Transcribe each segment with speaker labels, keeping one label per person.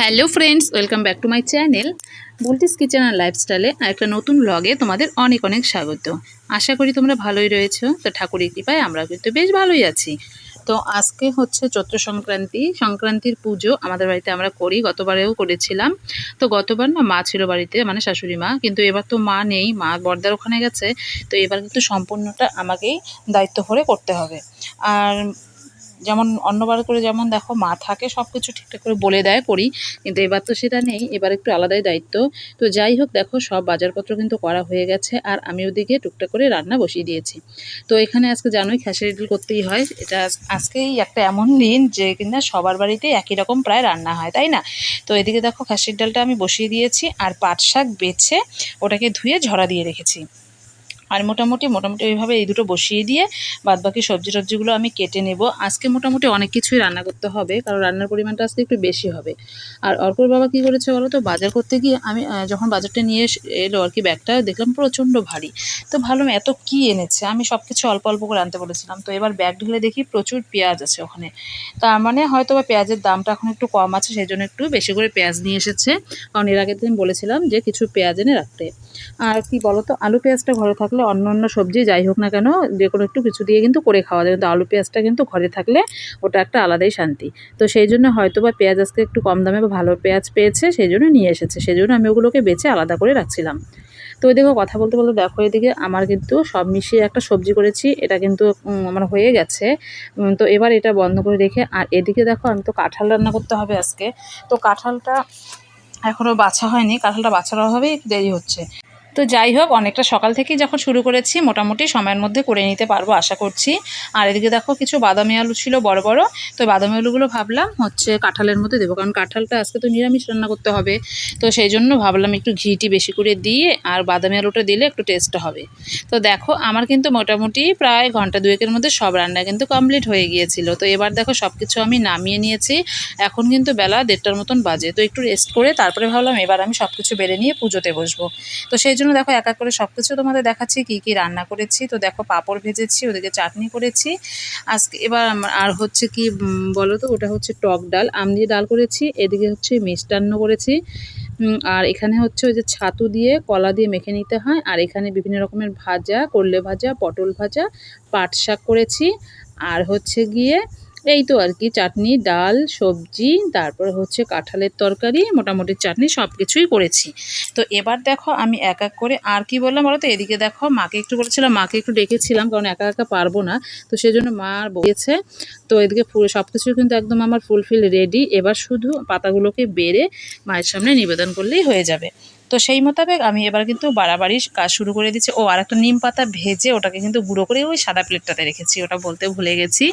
Speaker 1: Hello friends, welcome back to my channel Bulti's kitchen আর লাইফস্টাইলে একটা নতুন ব্লগে তোমাদের অনেক অনেক স্বাগত। আশা করি তোমরা ভালোই রয়েছো, তো ঠাকুরের কৃপায় আমরা কিন্তু বেশ ভালোই আছি। তো আজকে হচ্ছে চৈত্র সংক্রান্তি, সংক্রান্তির পুজো আমাদের বাড়িতে আমরা করি, গতবারেও করেছিলাম। তো গতবার না মা ছিল বাড়িতে মানে শাশুড়ি মা, কিন্তু এবার তো মা নেই, মা বর্দার ওখানে গেছে, তো এবার কিন্তু সম্পূর্ণটা আমাকেই দায়িত্ব করে করতে হবে। আর যেমন অন্যবার করে যেমন দেখো মা থাকে সব কিছু ঠিকঠাক করে বলে দেয় করি কিন্তু এবার তো সেটা নেই, এবার একটু আলাদাই দায়িত্ব। তো যাই হোক দেখো, সব বাজারপত্র কিন্তু করা হয়ে গেছে, আর আমি ওদিকে টুকটাক করে রান্না বসিয়ে দিয়েছি। তো এখানে আজকে জানোই খেসারি ডিল করতেই হয়, এটা আজকেই একটা এমন দিন যে কিনা সবার বাড়িতেই একই রকম প্রায় রান্না হয়, তাই না? তো এদিকে দেখো খাসির ডালটা আমি বসিয়ে দিয়েছি, আর পাট শাক বেছে ওটাকে ধুয়ে ঝরা দিয়ে রেখেছি। আর মোটামুটি মোটামুটি ওইভাবে এই দুটো বসিয়ে দিয়ে বাদ বাকি সবজি টবজিগুলো আমি কেটে নেব। আজকে মোটামুটি অনেক কিছুই রান্না করতে হবে, কারণ রান্নার পরিমাণটা আজকে একটু বেশি হবে। আর অর্কর বাবা কি করেছে বলো তো, বাজার করতে গিয়ে আমি যখন বাজারটা নিয়ে এলো আর কি ব্যাগটা, দেখলাম প্রচণ্ড ভারী। তো ভাবলাম এত কি এনেছে? আমি সব কিছু অল্প অল্প করে আনতে বলেছিলাম। তো এবার ব্যাগ ঢুলে দেখি প্রচুর পেঁয়াজ আছে ওখানে। তার মানে হয়তো বা পেঁয়াজের দামটা এখন একটু কম আছে সেই জন্য একটু বেশি করে পেঁয়াজ নিয়ে এসেছে। কারণ এর আগের দিন বলেছিলাম যে কিছু পেঁয়াজ এনে রাখতে। আর কি বলতো আলু পেঁয়াজটা ঘরে থাকলে অন্য অন্য সবজি যাই হোক না কেন, যে কোনো একটু কিছু দিয়ে কিন্তু করে খাওয়া যায়। কিন্তু আলু, পেঁয়াজটা কিন্তু ঘরে থাকলে ওটা একটা আলাদাই শান্তি। তো সেই জন্য হয়তো বা পেঁয়াজ আজকে একটু কম দামে বা ভালো পেঁয়াজ পেয়েছে, সেই জন্য নিয়ে এসেছে। সেই জন্য আমি ওগুলোকে বেছে আলাদা করে রাখছিলাম। তো ওইদিকে কথা বলতে বলতে দেখো এদিকে আমার কিন্তু সব মিশিয়ে একটা সবজি করেছি। এটা কিন্তু আমার হয়ে গেছে। তো এবার এটা বন্ধ করে রেখে, আর এদিকে দেখো আমি তো কাঁঠাল রান্না করতে হবে আজকে। তো কাঁঠালটা এখনও বাছা হয়নি। কাঁঠালটা বাছার অভাবেই দেরি হচ্ছে। তো যাই হোক, অনেকটা সকাল থেকেই যখন শুরু করেছি, মোটামুটি সময়ের মধ্যে করে নিতে পারব আশা করছি। আর এদিকে দেখো, কিছু বাদামি আলু ছিল বড় বড়। তো বাদামি আলুগুলো ভাবলাম হচ্ছে কাঁঠালের মধ্যে দেবো, কারণ কাঁঠালটা আজকে তো নিরামিষ রান্না করতে হবে। তো সেই জন্য ভাবলাম একটু ঘিটি বেশি করে দিয়ে আর বাদামি আলুটা দিলে একটু টেস্ট হবে। তো দেখো, আমার কিন্তু মোটামুটি প্রায় ঘণ্টা দুয়েকের মধ্যে সব রান্না কিন্তু কমপ্লিট হয়ে গিয়েছিল। তো এবার দেখো সব কিছু আমি নামিয়ে নিয়েছি। এখন কিন্তু বেলা দেড়টার মতন বাজে। তো একটু রেস্ট করে তারপরে ভাবলাম এবার আমি সব কিছু বেড়ে নিয়ে পুজোতে বসবো। তো সেই জন্য দেখো এক এক করে সব কিছু তোমাদের দেখাচ্ছি, কী কী রান্না করেছি। তো দেখো পাঁপড় ভেজেছি, ওদিকে চাটনি করেছি। আজকে এবার আর হচ্ছে কি বলো তো, ওটা হচ্ছে টক ডাল, আম দিয়ে ডাল করেছি, এদিকে হচ্ছে মিষ্টান্ন করেছি। আর এখানে হচ্ছে ওই যে ছাতু দিয়ে কলা দিয়ে মেখে নিতে হয়, আর এখানে বিভিন্ন রকমের ভাজা, করলে ভাজা, পটল ভাজা, পাট শাক করেছি। আর হচ্ছে গিয়ে এই তো আর কি, চাটনি, ডাল, সবজি, তারপর হচ্ছে কাঁঠালের তরকারি, মোটামুটি চাটনি সব কিছুই করেছি। তো এবার দেখো আমি এক এক করে আর কি বললাম বলো তো? এদিকে দেখো মাকে একটু বলেছিলাম মাকে একটু ডেকেছিলাম কারণ একা একা পারব না। তো সেই জন্য মা বলেছে তো এদিকে ফুল সব কিছু কিন্তু একদম আমার ফুলফিল রেডি এবার শুধু পাতাগুলোকে বেড়ে মায়ের সামনে নিবেদন করলেই হয়ে যাবে। তো সেই মোতাবেক আমি এবার কিন্তু বাড়াবাড়ি কাজ শুরু করে দিচ্ছি। ও আর একটা নিম পাতা ভেজে ওটাকে কিন্তু গুঁড়ো করে ওই সাদা প্লেটটাতে রেখেছি, ওটা বলতে ভুলে গেছি।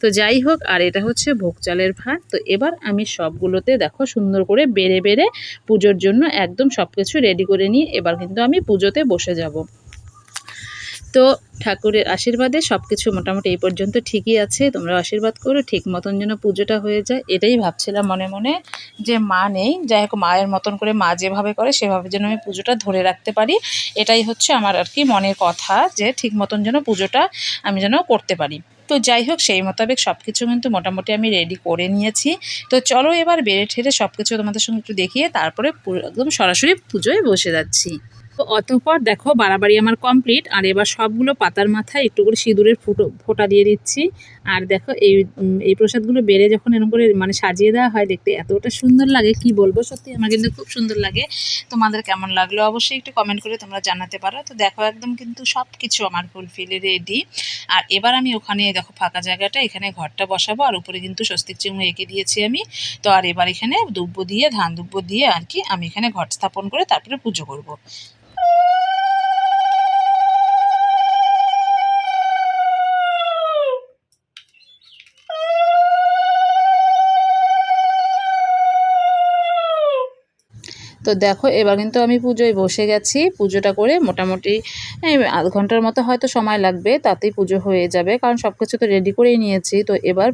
Speaker 1: তো যাই হোক, আর এটা হচ্ছে ভোগ চালের ভাত। তো এবার আমি সবগুলোতে দেখো সুন্দর করে বেড়ে বেড়ে পুজোর জন্য একদম সব কিছু রেডি করে নিয়ে এবার কিন্তু আমি পুজোতে বসে যাব। তো ঠাকুরের আশীর্বাদে সব কিছু মোটামুটি এই পর্যন্ত ঠিকই আছে। তোমরা আশীর্বাদ করো, ঠিক মতন যেন পুজোটা হয়ে যায়। এটাই ভাবছিলাম মনে মনে যে মা নেই। যাই হোক, মায়ের মতন করে মা যেভাবে করে, সেভাবে যেন আমি পুজোটা ধরে রাখতে পারি। এটাই হচ্ছে আমার আর কি মনের কথা যে ঠিক মতন যেন পুজোটা আমি যেন করতে পারি। তো যাই হোক, সেই মোতাবেক সব কিছু কিন্তু মোটামুটি আমি রেডি করে নিয়েছি। তো চলো এবার বেড়ে ঠেড়ে সব কিছু তোমাদের সঙ্গে একটু দেখিয়ে তারপরে একদম সরাসরি পুজোয় বসে যাচ্ছি। অতঃপর দেখো বাড়াবাড়ি আমার কমপ্লিট আর এবার সবগুলো পাতার মাথায় একটু করে সিঁদুরের ফুটো, ফোটা দিয়ে দিচ্ছি। আর দেখো এই এই প্রসাদগুলো বেড়ে যখন এরকম করে মানে সাজিয়ে দেওয়া হয় দেখতে এতটা সুন্দর লাগে, কি বলব? সত্যি আমার কিন্তু খুব সুন্দর লাগে। তোমাদের কেমন লাগল অবশ্যই একটু কমেন্ট করে তোমরা জানাতে পারো। তো দেখো একদম কিন্তু সব কিছু আমার ফুলফিলে রেডি আর এবার আমি ওখানে দেখো ফাঁকা জায়গাটা, এখানে ঘরটা বসাবো, আর উপরে কিন্তু স্বস্তিক চিহ্ন এঁকে দিয়েছি আমি। তো আর এবার এখানে দুব্ব দিয়ে, ধান দুব্ব দিয়ে আর কি আমি এখানে ঘর স্থাপন করে তারপরে পুজো করব। তো দেখো, এবার কিন্তু আমি পুজোয় বসে গেছি। পুজোটা করে মোটামুটি আধ ঘণ্টার মতো হয়তো সময় লাগবে, তাতেই পুজো হয়ে যাবে। কারণ সব কিছু তো রেডি করেই নিয়েছি। তো এবার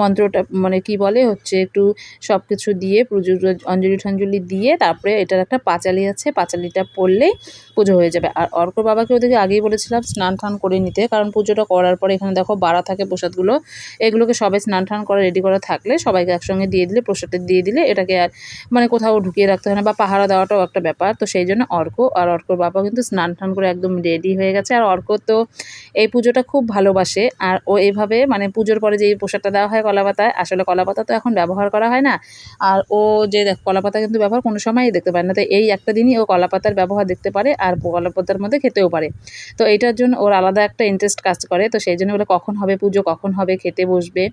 Speaker 1: মন্ত্রটা মানে কি বলে হচ্ছে, একটু সব কিছু দিয়ে, পুজো অঞ্জলি টঞ্জলি দিয়ে, তারপরে এটার একটা পাঁচালি আছে, পাঁচালিটা পড়লেই পুজো হয়ে যাবে। আর অর্ক বাবাকে ওদিকে আগেই বলেছিলাম স্নান টান করে নিতে। কারণ পুজোটা করার পরে এখানে দেখো বাড়া থাকে প্রসাদগুলো। এগুলোকে সবাই স্নান টান করা রেডি করা থাকলে সবাইকে একসঙ্গে দিয়ে দিলে, প্রসাদটা দিয়ে দিলে এটাকে আর মানে কোথাও ঢুকিয়ে রাখতে হয় না বা পাহারা দেওয়াটাও একটা ব্যাপার। তো সেই জন্য অর্ক আর অর্কর বাবা কিন্তু স্নান টান করে একদম রেডি হয়ে গেছে। আর অর্ক তো এই পুজোটা খুব ভালোবাসে। আর ও এইভাবে মানে পুজোর পরে যে প্রসাদটা দেওয়া হয় কলাপাতায় আসলে কলাপাতা তো এখন ব্যবহার করা হয় না। আর ও যে কলাপাতা কিন্তু ব্যবহার কোনো সময়ই দেখতে পারে না। তো এই একটা দিনই ও কলাপাতার ব্যবহার দেখতে পারে আর কলাপাতার মধ্যে খেতেও পারে। তো এইটার জন্য ওর আলাদা একটা ইন্টারেস্ট কাজ করে। তো সেই জন্য বলে কখন হবে পুজো, কখন হবে খেতে বসবে,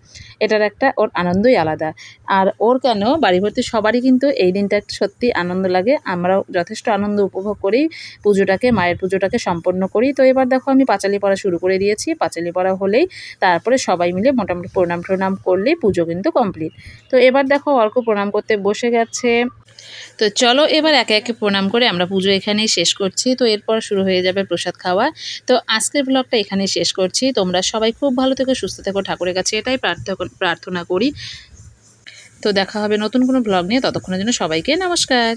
Speaker 1: এটার একটা ওর আনন্দই আলাদা। আর ওর কেন বাড়ি ভর্তি সবারই কিন্তু এই দিনটা একটা সত্যি আনন্দ লাগে, আমরাও যথেষ্ট আনন্দ উপভোগ করি, পুজোটাকে, মায়ের পুজোটাকে সম্পন্ন করি। তো এবার দেখো, আমি পাঁচালি পড়া শুরু করে দিয়েছি। পাঁচালি পড়া হলেই তারপরে সবাই মিলে মোটামুটি প্রণাম প্রণাম করলেই পুজো কিন্তু কমপ্লিট। তো এবার দেখো, অর্ক প্রণাম করতে বসে গেছে। তো চলো এবার একে একে প্রণাম করে আমরা পুজো এখানেই শেষ করছি। তো এরপর শুরু হয়ে যাবে প্রসাদ খাওয়া। তো আজকের ব্লগটা এখানেই শেষ করছি। তোমরা সবাই খুব ভালো থেকো, সুস্থ থেকো, ঠাকুরের কাছে এটাই প্রার্থনা প্রার্থনা করি। তো দেখা হবে নতুন কোনো ব্লগ নিয়ে। ততক্ষণের জন্য সবাইকে নমস্কার।